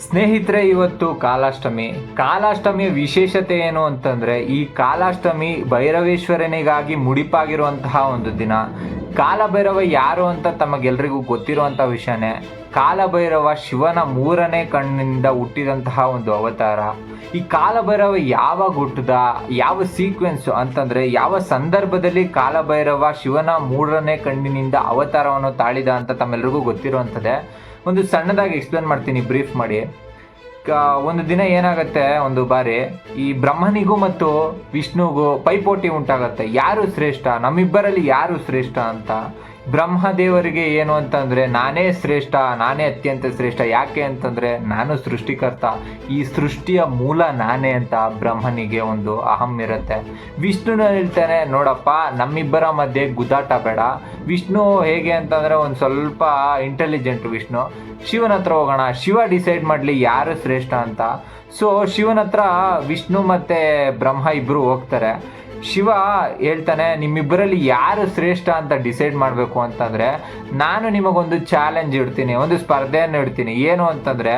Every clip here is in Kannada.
ಸ್ನೇಹಿತರೆ, ಇವತ್ತು ಕಾಲಾಷ್ಟಮಿ. ಕಾಲಾಷ್ಟಮಿಯ ವಿಶೇಷತೆ ಏನು ಅಂತಂದ್ರೆ, ಈ ಕಾಲಾಷ್ಟಮಿ ಭೈರವೇಶ್ವರನಿಗಾಗಿ ಮುಡಿಪಾಗಿರುವಂತಹ ಒಂದು ದಿನ. ಕಾಲಭೈರವ ಯಾರು ಅಂತ ತಮಗೆಲ್ರಿಗೂ ಗೊತ್ತಿರುವಂಥ ವಿಷಯನೇ. ಕಾಲಭೈರವ ಶಿವನ ಮೂರನೇ ಕಣ್ಣಿನಿಂದ ಹುಟ್ಟಿದಂತಹ ಒಂದು ಅವತಾರ. ಈ ಕಾಲಭೈರವ ಯಾವಾಗ ಹುಟ್ಟದ ಯಾವ ಸೀಕ್ವೆನ್ಸ್ ಅಂತಂದ್ರೆ, ಯಾವ ಸಂದರ್ಭದಲ್ಲಿ ಕಾಲಭೈರವ ಶಿವನ ಮೂರನೇ ಕಣ್ಣಿನಿಂದ ಅವತಾರವನ್ನು ತಾಳಿದ ಅಂತ ತಮ್ಮೆಲ್ರಿಗೂ ಗೊತ್ತಿರುವಂಥದ್ದೇ ಒಂದು ಸಣ್ಣದಾಗಿ ಎಕ್ಸ್ಪ್ಲೇನ್ ಮಾಡ್ತೀನಿ ಬ್ರೀಫ್ ಮಾಡಿ. ಒಂದು ದಿನ ಏನಾಗುತ್ತೆ ಒಂದು ಬಾರಿ, ಈ ಬ್ರಹ್ಮನಿಗೂ ಮತ್ತು ವಿಷ್ಣುಗೂ ಪೈಪೋಟಿ ಉಂಟಾಗತ್ತೆ. ಯಾರು ಶ್ರೇಷ್ಠ? ನಮ್ಮಿಬ್ಬರಲ್ಲಿ ಯಾರು ಶ್ರೇಷ್ಠ ಅಂತ. ಬ್ರಹ್ಮದೇವರಿಗೆ ಏನು ಅಂತಂದ್ರೆ ನಾನೇ ಶ್ರೇಷ್ಠ, ನಾನೇ ಅತ್ಯಂತ ಶ್ರೇಷ್ಠ, ಯಾಕೆ ಅಂತಂದ್ರೆ ನಾನು ಸೃಷ್ಟಿಕರ್ತ. ಈ ಸೃಷ್ಟಿಯ ಮೂಲ ನಾನೇ ಅಂತ ಬ್ರಹ್ಮನಿಗೆ ಒಂದು ಅಹಂ ಇರುತ್ತೆ. ವಿಷ್ಣುನ ಹೇಳ್ತಾನೆ, ನೋಡಪ್ಪ, ನಮ್ಮಿಬ್ಬರ ಮಧ್ಯೆ ಗುದ್ದಾಟ ಬೇಡ. ವಿಷ್ಣು ಹೇಗೆ ಅಂತಂದ್ರೆ ಒಂದು ಸ್ವಲ್ಪ ಇಂಟೆಲಿಜೆಂಟ್ ವಿಷ್ಣು. ಶಿವನ ಹತ್ರ ಹೋಗೋಣ, ಶಿವ ಡಿಸೈಡ್ ಮಾಡಲಿ ಯಾರು ಶ್ರೇಷ್ಠ ಅಂತ. ಸೊ ಶಿವನ ಹತ್ರ ವಿಷ್ಣು ಮತ್ತೆ ಬ್ರಹ್ಮ ಇಬ್ಬರು ಹೋಗ್ತಾರೆ. ಶಿವ ಹೇಳ್ತಾನೆ, ನಿಮ್ಮಿಬ್ಬರಲ್ಲಿ ಯಾರು ಶ್ರೇಷ್ಠ ಅಂತ ಡಿಸೈಡ್ ಮಾಡಬೇಕು ಅಂತಂದರೆ, ನಾನು ನಿಮಗೊಂದು ಚಾಲೆಂಜ್ ಇಡ್ತೀನಿ, ಒಂದು ಸ್ಪರ್ಧೆಯನ್ನು ಇಡ್ತೀನಿ. ಏನು ಅಂತಂದ್ರೆ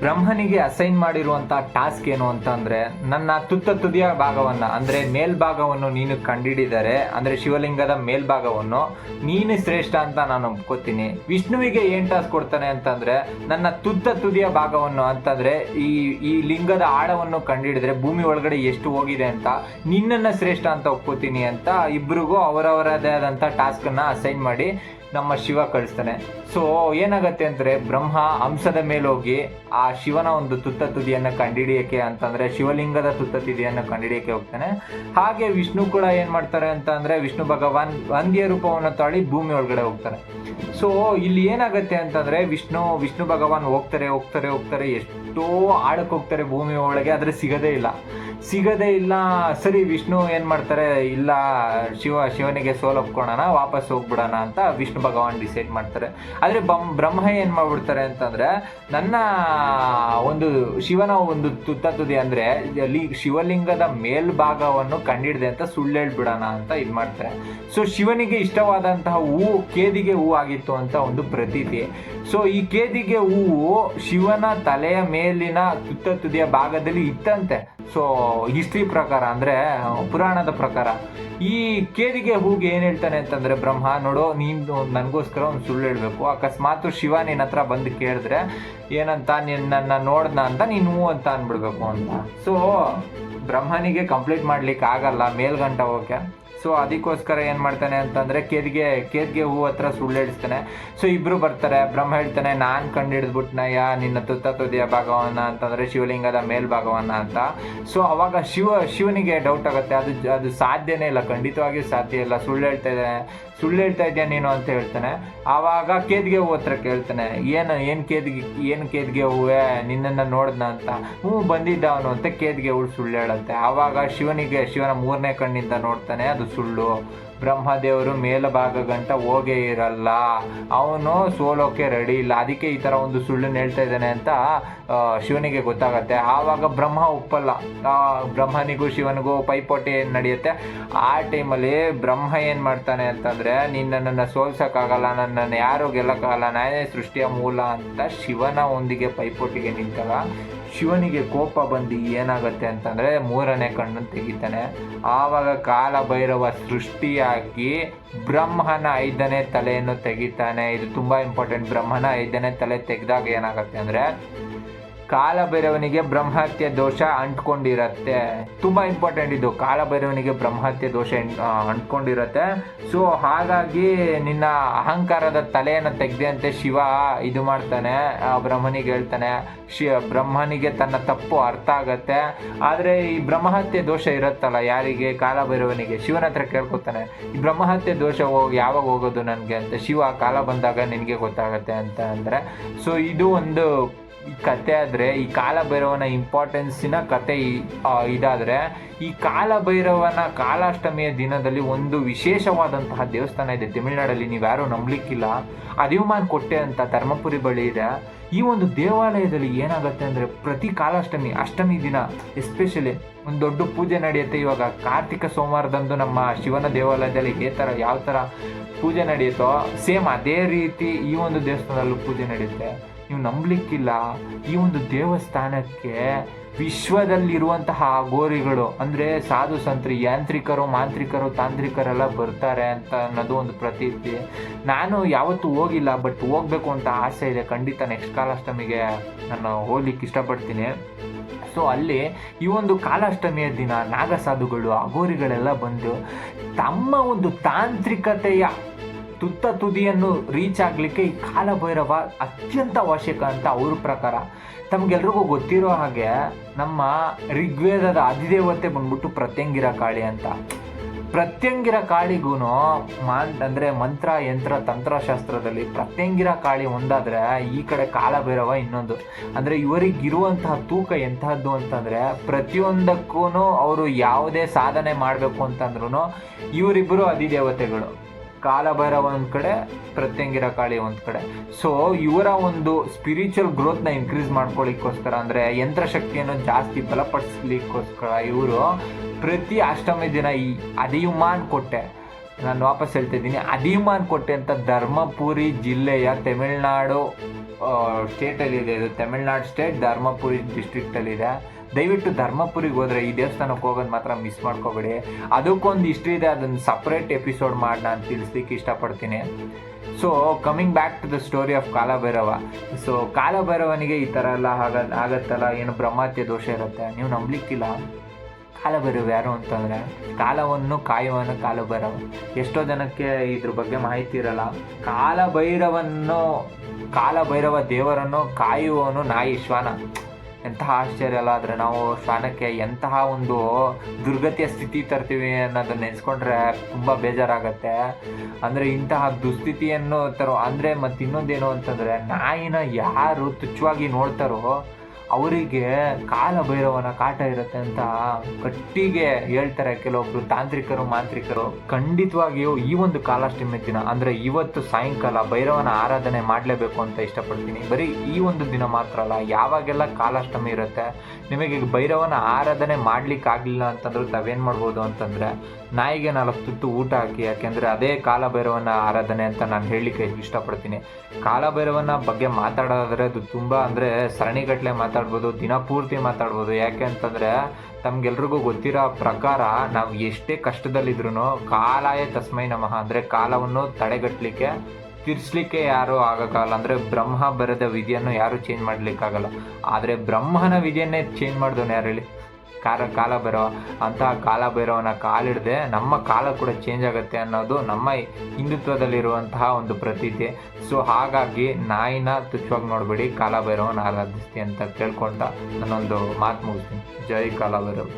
ಬ್ರಹ್ಮನಿಗೆ ಅಸೈನ್ ಮಾಡಿರುವಂತ ಟಾಸ್ಕ್ ಏನು ಅಂತಂದ್ರೆ, ನನ್ನ ತುತ್ತ ತುದಿಯ ಭಾಗವನ್ನ, ಅಂದ್ರೆ ಮೇಲ್ಭಾಗವನ್ನು ನೀನು ಕಂಡಿಡಿದರೆ, ಅಂದ್ರೆ ಶಿವಲಿಂಗದ ಮೇಲ್ಭಾಗವನ್ನು, ನೀನು ಶ್ರೇಷ್ಠ ಅಂತ ನಾನು ಒಪ್ಕೋತೀನಿ. ವಿಷ್ಣುವಿಗೆ ಏನ್ ಟಾಸ್ಕ್ ಕೊಡ್ತಾನೆ ಅಂತಂದ್ರೆ, ನನ್ನ ತುತ್ತ ತುದಿಯ ಭಾಗವನ್ನು ಅಂತಂದ್ರೆ, ಈ ಈ ಲಿಂಗದ ಆಳವನ್ನು ಕಂಡಿಡಿದ್ರೆ ಭೂಮಿ ಒಳಗಡೆ ಎಷ್ಟು ಹೋಗಿದೆ ಅಂತ ನಿನ್ನನ್ನ ಶ್ರೇಷ್ಠ ಅಂತ ಒಪ್ಕೋತೀನಿ ಅಂತ ಇಬ್ಬರಿಗೂ ಅವರವರದೇ ಆದಂತ ಟಾಸ್ಕ್ ಅನ್ನ ಅಸೈನ್ ಮಾಡಿ ನಮ್ಮ ಶಿವ ಕಳಿಸ್ತಾನೆ. ಸೊ ಏನಾಗತ್ತೆ ಅಂದ್ರೆ ಬ್ರಹ್ಮ ಹಂಸದ ಮೇಲೆ ಹೋಗಿ ಆ ಶಿವನ ಒಂದು ತುತ್ತ ತುದಿಯನ್ನು ಕಂಡಿಡಿಯೋಕ್ಕೆ ಅಂತಂದರೆ ಶಿವಲಿಂಗದ ತುತ್ತ ತುದಿಯನ್ನು ಕಂಡಿಡಿಯೋಕ್ಕೆ ಹೋಗ್ತಾನೆ. ಹಾಗೆ ವಿಷ್ಣು ಕೂಡ ಏನು ಮಾಡ್ತಾರೆ ಅಂತ ಅಂದ್ರೆ ವಿಷ್ಣು ಭಗವಾನ್ ವಂದಿಯ ರೂಪವನ್ನು ತಾಳಿ ಭೂಮಿ ಒಳಗಡೆ ಹೋಗ್ತಾರೆ ಸೊ ಇಲ್ಲಿ ಏನಾಗತ್ತೆ ಅಂತಂದ್ರೆ ವಿಷ್ಣು ವಿಷ್ಣು ಭಗವಾನ್ ಹೋಗ್ತಾರೆ ಹೋಗ್ತಾರೆ ಹೋಗ್ತಾರೆ, ಎಷ್ಟೋ ಆಳಕ್ಕೆ ಹೋಗ್ತಾರೆ ಭೂಮಿ ಒಳಗೆ, ಆದರೆ ಸಿಗದೇ ಇಲ್ಲ. ಸಿಗದೇ ಇಲ್ಲ. ಸರಿ, ವಿಷ್ಣು ಏನು ಮಾಡ್ತಾರೆ? ಇಲ್ಲ, ಶಿವ, ಶಿವನಿಗೆ ಸೋಲ್ ಒಪ್ಕೊಳ್ಳೋಣ ವಾಪಸ್ ಹೋಗ್ಬಿಡೋಣ ಅಂತ ವಿಷ್ಣು ಭಗವಾನ್ ಡಿಸೈಡ್ ಮಾಡ್ತಾರೆ. ಆದರೆ ಬ್ರಹ್ಮ ಏನು ಮಾಡ್ಬಿಡ್ತಾರೆ ಅಂತಂದ್ರೆ, ನನ್ನ ಒಂದು ಶಿವನ ಒಂದು ತುತ್ತ ತುದಿ ಅಂದ್ರೆ ಲಿ ಶಿವಲಿಂಗದ ಮೇಲ್ಭಾಗವನ್ನು ಕಂಡಿಡಿದೆ ಅಂತ ಸುಳ್ಳು ಹೇಳ್ಬಿಡೋಣ ಅಂತ ಇದು ಮಾಡ್ತಾರೆ. ಸೊ ಶಿವನಿಗೆ ಇಷ್ಟವಾದಂತಹ ಹೂವು ಕೇದಿಗೆ ಹೂವು ಆಗಿತ್ತು ಅಂತ ಒಂದು ಪ್ರತೀತಿ. ಸೊ ಈ ಕೇದಿಗೆ ಹೂವು ಶಿವನ ತಲೆಯ ಮೇಲಿನ ತುತ್ತ ತುದಿಯ ಭಾಗದಲ್ಲಿ ಇತ್ತಂತೆ ಸೊ ಹಿಸ್ಟ್ರಿ ಪ್ರಕಾರ ಅಂದ್ರೆ, ಪುರಾಣದ ಪ್ರಕಾರ. ಈ ಕೇದಿಗೆ ಹೂಗೆ ಏನು ಹೇಳ್ತಾನೆ ಅಂತಂದ್ರೆ, ಬ್ರಹ್ಮ, ನೋಡು, ನೀನು ನನಗೋಸ್ಕರ ಒಂದು ಸುಳ್ಳು ಹೇಳಬೇಕು. ಅಕಸ್ಮಾತ್ ಶಿವ ನಿನ್ನ ಹತ್ರ ಬಂದು ಕೇಳಿದ್ರೆ, ಏನಂತ ನನ್ನ ನೋಡ್ದ ಅಂತ ನೀನು ಅಂತ ಅನ್ಬಿಡ್ಬೇಕು ಅಂತ. ಸೊ ಬ್ರಹ್ಮನಿಗೆ ಕಂಪ್ಲೀಟ್ ಮಾಡ್ಲಿಕ್ಕೆ ಆಗಲ್ಲ ಮೇಲ್ಗಂಟ ಹೋಗಕ್ಕೆ. ಸೊ ಅದಕ್ಕೋಸ್ಕರ ಏನು ಮಾಡ್ತಾನೆ ಅಂತಂದರೆ ಕೇದ್ಗೆ ಕೇದ್ಗೆ ಹೂ ಹತ್ರ ಸುಳ್ಳು ಹೇಳ್ತಾನೆ ಸೊ ಇಬ್ರು ಬರ್ತಾರೆ. ಬ್ರಹ್ಮ ಹೇಳ್ತಾನೆ, ನಾನ್ ಕಂಡಿಡಿದ್ಬಿಟ್ನಯ್ಯ ನಿನ್ನ ತುತ್ತ ತುದಿಯ ಭಾಗವನ್ನ? ಅಂತಂದ್ರೆ, ಶಿವಲಿಂಗದ ಮೇಲ್ಭಾಗವನ್ನ ಅಂತ. ಸೊ ಅವಾಗ ಶಿವ, ಶಿವನಿಗೆ ಡೌಟ್ ಆಗುತ್ತೆ. ಅದು ಅದು ಸಾಧ್ಯನೇ ಇಲ್ಲ. ಖಂಡಿತವಾಗಿಯೂ ಸಾಧ್ಯ ಇಲ್ಲ. ಸುಳ್ಳು ಹೇಳ್ತಾ ಇದ್ದಾನೆ. ಸುಳ್ಳು ಹೇಳ್ತಾ ಇದೆಯಾ ನೀನು ಅಂತ ಹೇಳ್ತಾನೆ. ಆವಾಗ ಕೇದ್ಗೆ ಹೂ ಹತ್ರ ಕೇಳ್ತಾನೆ, ಏನು ಏನು ಕೇದ್ಗೆ ಏನು ಕೇದ್ಗೆ ಹೂವೆ? ನಿನ್ನನ್ನು ನೋಡ್ದ ಅಂತ. ಹ್ಞೂ, ಬಂದಿದ್ದ ಅವನು ಅಂತ ಕೇದ್ಗೆ ಹೂಳು ಸುಳ್ಳು ಹೇಳಂತೆ ಆವಾಗ ಶಿವನಿಗೆ, ಶಿವನ ಮೂರನೇ ಕಣ್ಣಿಂದ ನೋಡ್ತಾನೆ, ಅದು ಸುಳ್ಳು. ಬ್ರಹ್ಮದೇವರು ಮೇಲಭಾಗಗಂಟ ಹೋಗೇ ಇರಲ್ಲ. ಅವನು ಸೋಲೋಕೆ ರೆಡಿ ಇಲ್ಲ. ಅದಕ್ಕೆ ಈ ತರ ಒಂದು ಸುಳ್ಳನ್ನು ಹೇಳ್ತಾ ಇದ್ದಾನೆ ಅಂತ ಶಿವನಿಗೆ ಗೊತ್ತಾಗತ್ತೆ. ಆವಾಗ ಬ್ರಹ್ಮ ಒಪ್ಪಲ್ಲ ಬ್ರಹ್ಮನಿಗೂ ಶಿವನಿಗೂ ಪೈಪೋಟಿ ಏನು ನಡೆಯುತ್ತೆ? ಆ ಟೈಮಲ್ಲಿ ಬ್ರಹ್ಮ ಏನು ಮಾಡ್ತಾನೆ ಅಂತಂದ್ರೆ, ನಿನ್ನನ್ನು ಸೋಲ್ಸೋಕ್ಕಾಗಲ್ಲ, ನನ್ನನ್ನು ಯಾರು ಗೆಲ್ಲಕ್ಕಾಗಲ್ಲ, ನಾನೇ ಸೃಷ್ಟಿಯ ಮೂಲ ಅಂತ ಶಿವನ ಒಂದಿಗೆ ಪೈಪೋಟಿಗೆ ನಿಂತಾಗ ಶಿವನಿಗೆ ಕೋಪ ಬಂದು ಏನಾಗುತ್ತೆ ಅಂತಂದರೆ ಮೂರನೇ ಕಣ್ಣು ತೆಗಿತಾನೆ. ಆವಾಗ ಕಾಲ ಭೈರವ ಸೃಷ್ಟಿಯಾಗಿ ಬ್ರಹ್ಮನ ಐದನೇ ತಲೆಯನ್ನು ತೆಗಿತಾನೆ. ಇದು ತುಂಬ ಇಂಪಾರ್ಟೆಂಟ್ ಬ್ರಹ್ಮನ ಐದನೇ ತಲೆ ತೆಗೆದಾಗ ಏನಾಗುತ್ತೆ ಅಂದ್ರೆ ಕಾಲಭೈರವನಿಗೆ ಬ್ರಹ್ಮಹತ್ಯೆ ದೋಷ ಅಂಟ್ಕೊಂಡಿರತ್ತೆ. ತುಂಬಾ ಇಂಪಾರ್ಟೆಂಟ್ ಇದು, ಕಾಲಭೈರವನಿಗೆ ಬ್ರಹ್ಮಹತ್ಯೆ ದೋಷ ಅಂಟ್ಕೊಂಡಿರತ್ತೆ. ಸೊ ಹಾಗಾಗಿ ನಿನ್ನ ಅಹಂಕಾರದ ತಲೆಯನ್ನು ತೆಗೆದಂತೆ ಶಿವ ಇದು ಮಾಡ್ತಾನೆ ಬ್ರಹ್ಮನಿಗೆ ಹೇಳ್ತಾನೆ. ಶಿ, ಬ್ರಹ್ಮನಿಗೆ ತನ್ನ ತಪ್ಪು ಅರ್ಥ ಆಗತ್ತೆ. ಆದ್ರೆ ಈ ಬ್ರಹ್ಮಹತ್ಯೆ ದೋಷ ಇರುತ್ತಲ್ಲ ಯಾರಿಗೆ? ಕಾಲಭೈರವನಿಗೆ. ಶಿವನ ಹತ್ರ ಕೇಳ್ಕೊತಾನೆ, ಈ ಬ್ರಹ್ಮಹತ್ಯೆ ದೋಷ ಹೋಗಿ, ಯಾವಾಗ ಹೋಗೋದು ನನಗೆ? ಅಂತ, ಶಿವ ಕಾಲ ಬಂದಾಗ ನಿನಗೆ ಗೊತ್ತಾಗತ್ತೆ ಅಂತ ಅಂದರೆ ಸೊ ಇದು ಒಂದು ಕತೆ ಆದರೆ, ಈ ಕಾಲಭೈರವನ ಇಂಪಾರ್ಟೆನ್ಸಿನ ಕತೆ ಇದಾದರೆ ಇದಾದ್ರೆ, ಈ ಕಾಲಭೈರವನ ಕಾಲಾಷ್ಟಮಿಯ ದಿನದಲ್ಲಿ ಒಂದು ವಿಶೇಷವಾದಂತಹ ದೇವಸ್ಥಾನ ಇದೆ. ತಮಿಳುನಾಡಲ್ಲಿ ನೀವು ಯಾರೂ ನಂಬಲಿಕ್ಕಿಲ್ಲ ಅದಿವಮಾನ್ ಕೊಟ್ಟೆ ಅಂತ ಧರ್ಮಪುರಿ ಬಳಿ ಇದೆ. ಈ ಒಂದು ದೇವಾಲಯದಲ್ಲಿ ಏನಾಗುತ್ತೆ ಅಂದರೆ, ಪ್ರತಿ ಕಾಲಾಷ್ಟಮಿ, ಅಷ್ಟಮಿ ದಿನ ಎಸ್ಪೆಷಲಿ ಒಂದು ದೊಡ್ಡ ಪೂಜೆ ನಡೆಯುತ್ತೆ ಇವಾಗ. ಕಾರ್ತಿಕ ಸೋಮವಾರದಂದು ನಮ್ಮ ಶಿವನ ದೇವಾಲಯದಲ್ಲಿ ಇದೇ ಥರ ಯಾವ ಥರ ಪೂಜೆ ನಡೆಯುತ್ತೋ ಸೇಮ್ ಅದೇ ರೀತಿ ಈ ಒಂದು ದೇವಸ್ಥಾನದಲ್ಲೂ ಪೂಜೆ ನಡೆಯುತ್ತೆ. ನೀವು ನಂಬಲಿಕ್ಕಿಲ್ಲ, ಈ ಒಂದು ದೇವಸ್ಥಾನಕ್ಕೆ ವಿಶ್ವದಲ್ಲಿರುವಂತಹ ಗೋರಿಗಳು, ಅಂದರೆ ಸಾಧು ಸಂತ್ರಿ, ಯಾಂತ್ರಿಕರು, ಮಾಂತ್ರಿಕರು, ತಾಂತ್ರಿಕರೆಲ್ಲ ಬರ್ತಾರೆ ಅಂತ ಅನ್ನೋದು ಒಂದು ಪ್ರತೀತಿ. ನಾನು ಯಾವತ್ತೂ ಹೋಗಿಲ್ಲ ಬಟ್ ಹೋಗಬೇಕು ಅಂತ ಆಸೆ ಇದೆ. ಖಂಡಿತ ನೆಕ್ಸ್ಟ್ ಕಾಲಾಷ್ಟಮಿಗೆ ನಾನು ಹೋಗ್ಲಿಕ್ಕೆ ಇಷ್ಟಪಡ್ತೀನಿ. ಸೊ ಅಲ್ಲಿ ಈ ಒಂದು ಕಾಲಾಷ್ಟಮಿಯ ದಿನ ನಾಗಸಾಧುಗಳು ಅಗೋರಿಗಳೆಲ್ಲ ಬಂದು ತಮ್ಮ ಒಂದು ತಾಂತ್ರಿಕತೆಯ ತುತ್ತ ತುದಿಯನ್ನು ರೀಚ್ ಆಗಲಿಕ್ಕೆ ಈ ಕಾಲಭೈರವ ಅತ್ಯಂತ ಅವಶ್ಯಕ ಅಂತ ಅವ್ರ ಪ್ರಕಾರ. ತಮಗೆಲ್ರಿಗೂ ಗೊತ್ತಿರೋ ಹಾಗೆ ನಮ್ಮ ಋಗ್ವೇದದ ಅಧಿದೇವತೆ ಬಂದ್ಬಿಟ್ಟು ಪ್ರತ್ಯಂಗಿರ ಕಾಳಿ ಅಂತ. ಪ್ರತ್ಯಂಗಿರ ಕಾಳಿಗೂ ಮಾನ್, ಅಂದರೆ ಮಂತ್ರ, ಯಂತ್ರ, ತಂತ್ರಶಾಸ್ತ್ರದಲ್ಲಿ ಪ್ರತ್ಯಂಗಿರ ಕಾಳಿ ಒಂದಾದರೆ ಈ ಕಡೆ ಕಾಲಭೈರವ ಇನ್ನೊಂದು. ಅಂದರೆ ಇವರಿಗಿರುವಂತಹ ತೂಕ ಎಂತಹದ್ದು ಅಂತಂದರೆ ಪ್ರತಿಯೊಂದಕ್ಕೂ ಅವರು ಯಾವುದೇ ಸಾಧನೆ ಮಾಡಬೇಕು ಅಂತಂದ್ರೂ ಇವರಿಬ್ಬರು ಅಧಿದೇವತೆಗಳು. ಕಾಲಭೈರವ ಒಂದು ಕಡೆ, ಪ್ರತ್ಯಂಗಿರ ಕಾಳಿ ಒಂದು ಕಡೆ. ಸೊ ಇವರ ಒಂದು ಸ್ಪಿರಿಚುವಲ್ ಗ್ರೋತ್ನ ಇನ್ಕ್ರೀಸ್ ಮಾಡ್ಕೊಳ್ಳಿಕ್ಕೋಸ್ಕರ ಅಂದರೆ ಯಂತ್ರಶಕ್ತಿಯನ್ನು ಜಾಸ್ತಿ ಬಲಪಡಿಸ್ಲಿಕ್ಕೋಸ್ಕರ ಇವರು ಪ್ರತಿ ಅಷ್ಟಮಿ ದಿನ ಈ ಅದಿಯುಮಾನ್ ಕೊಟ್ಟೆ ನಾನು ವಾಪಸ್ ಹೇಳ್ತಿದ್ದೀನಿ ಅದಿಮಾನ್ ಕೊಟ್ಟೆ ಅಂತ ಧರ್ಮಪುರಿ ಜಿಲ್ಲೆಯ ತಮಿಳ್ನಾಡು ಸ್ಟೇಟಲ್ಲಿದೆ ಇದು. ತಮಿಳ್ನಾಡು ಸ್ಟೇಟ್ ಧರ್ಮಪುರಿ ಡಿಸ್ಟ್ರಿಕ್ಟಲ್ಲಿದೆ ದಯವಿಟ್ಟು ಧರ್ಮಪುರಿಗೆ ಹೋದ್ರೆ ಈ ದೇವಸ್ಥಾನಕ್ಕೆ ಹೋಗೋದು ಮಾತ್ರ ಮಿಸ್ ಮಾಡ್ಕೋಬೇಡಿ. ಅದಕ್ಕೊಂದು ಹಿಸ್ಟ್ರಿ ಇದೆ, ಅದನ್ನು ಸಪ್ರೇಟ್ ಎಪಿಸೋಡ್ ಮಾಡಿ ನಾನು ತಿಳಿಸ್ಲಿಕ್ಕೆ ಇಷ್ಟಪಡ್ತೀನಿ. So coming back to the story of Kalabhairava. So ಕಾಲಭೈರವನಿಗೆ ಈ ಥರ ಎಲ್ಲ ಆಗ, ಆಗತ್ತಲ್ಲ, ಏನು ಬ್ರಹ್ಮಾತ್ಯ ದೋಷ ಇರುತ್ತೆ, ನೀವು ನಂಬಲಿಕ್ಕಿಲ್ಲ. ಕಾಲಭೈರವ ಯಾರು ಅಂತಂದರೆ, ಕಾಲವನ್ನು ಕಾಯುವನು ಕಾಲಭೈರವ. ಎಷ್ಟೋ ಜನಕ್ಕೆ ಇದ್ರ ಬಗ್ಗೆ ಮಾಹಿತಿ ಇರಲ್ಲ. ಕಾಲಭೈರವನ್ನು, ಕಾಲಭೈರವ ದೇವರನ್ನು ಕಾಯುವವನು ನಾಯಿ ಶ್ವಾನ. ಎಂತಹ ಆಶ್ಚರ್ಯ ಅಲ್ಲ, ಆದರೆ ನಾವು ಶ್ವಾನಕ್ಕೆ ಎಂತಹ ಒಂದು ದುರ್ಗತಿಯ ಸ್ಥಿತಿ ತರ್ತೀವಿ ಅನ್ನೋದನ್ನ ನೆನೆಸ್ಕೊಂಡ್ರೆ ತುಂಬ ಬೇಜಾರಾಗತ್ತೆ. ಅಂದರೆ ಇಂತಹ ದುಸ್ಥಿತಿಯನ್ನು ತರೋ, ಅಂದರೆ ಮತ್ತು ಇನ್ನೊಂದೇನು ಅಂತಂದರೆ ನಾಯಿನ ಯಾರು ತುಚ್ಛವಾಗಿ ನೋಡ್ತಾರೋ ಅವರಿಗೆ ಕಾಲ ಭೈರವನ ಕಾಟ ಇರುತ್ತೆ ಅಂತ ಗಟ್ಟಿಗೆ ಹೇಳ್ತಾರೆ ಕೆಲವೊಬ್ರು ತಾಂತ್ರಿಕರು, ಮಾಂತ್ರಿಕರು. ಖಂಡಿತವಾಗಿಯೂ ಈ ಒಂದು ಕಾಲಾಷ್ಟಮಿ ದಿನ, ಅಂದ್ರೆ ಇವತ್ತು ಸಾಯಂಕಾಲ ಭೈರವನ ಆರಾಧನೆ ಮಾಡಲೇಬೇಕು ಅಂತ ಇಷ್ಟಪಡ್ತೀನಿ. ಬರೀ ಈ ಒಂದು ದಿನ ಮಾತ್ರ ಅಲ್ಲ, ಯಾವಾಗೆಲ್ಲ ಕಾಲಾಷ್ಟಮಿ ಇರುತ್ತೆ, ನಿಮಗೆ ಭೈರವನ ಆರಾಧನೆ ಮಾಡ್ಲಿಕ್ಕೆ ಆಗಲಿಲ್ಲ ಅಂತಂದ್ರೆ ತಾವೇನು ಮಾಡ್ಬೋದು ಅಂತಂದ್ರೆ, ನಾಯಿಗೆ ನಾಲ್ಕು ತುತ್ತು ಊಟ ಹಾಕಿ, ಯಾಕೆಂದ್ರೆ ಅದೇ ಕಾಲಭೈರವನ ಆರಾಧನೆ ಅಂತ ನಾನು ಹೇಳಲಿಕ್ಕೆ ಇಷ್ಟಪಡ್ತೀನಿ. ಕಾಲಭೈರವನ ಬಗ್ಗೆ ಮಾತಾಡೋದಾದ್ರೆ ಅದು ತುಂಬಾ, ಅಂದ್ರೆ ಸರಣಿಗಟ್ಟಲೆ ಮಾತಾಡ್ಬೋದು, ದಿನ ಪೂರ್ತಿ ಮಾತಾಡ್ಬೋದು. ಯಾಕೆ ಅಂತಂದರೆ ತಮಗೆಲ್ರಿಗೂ ಗೊತ್ತಿರೋ ಪ್ರಕಾರ ನಾವು ಎಷ್ಟೇ ಕಷ್ಟದಲ್ಲಿದ್ರು ಕಾಲಾಯ ತಸ್ಮೈ ನಮಃ, ಅಂದರೆ ಕಾಲವನ್ನು ತಡೆಗಟ್ಟಲಿಕ್ಕೆ ತಿರ್ಸ್ಲಿಕ್ಕೆ ಯಾರು ಆಗೋಕ್ಕಾಗಲ್ಲ. ಅಂದರೆ ಬ್ರಹ್ಮ ಬರೆದ ವಿಧಿಯನ್ನು ಯಾರು ಚೇಂಜ್ ಮಾಡಲಿಕ್ಕಾಗಲ್ಲ. ಆದರೆ ಬ್ರಹ್ಮನ ವಿಧಿಯನ್ನೇ ಚೇಂಜ್ ಮಾಡಿದವನು ಯಾರು ಹೇಳಿ? ಕಾಲ ಭೈರವ ಅಂತಹ ಕಾಲ ಭೈರವನ ಕಾಲಿಡದೆ ನಮ್ಮ ಕಾಲ ಕೂಡ ಚೇಂಜ್ ಆಗುತ್ತೆ ಅನ್ನೋದು ನಮ್ಮ ಹಿಂದುತ್ವದಲ್ಲಿರುವಂತಹ ಒಂದು ಪ್ರತೀತಿ. ಸೊ ಹಾಗಾಗಿ ನಾಯಿನ ತುಚ್ಛವಾಗಿ ನೋಡಬೇಡಿ, ಕಾಲ ಭೈರವನ ಆರಾಧಿಸ್ತಿ ಅಂತ ಕೇಳ್ಕೊಂಡ ನನ್ನೊಂದು ಮಾತು ಮುಗಿಸ್ತೀನಿ. ಜೈ ಕಾಲ ಭೈರವ್.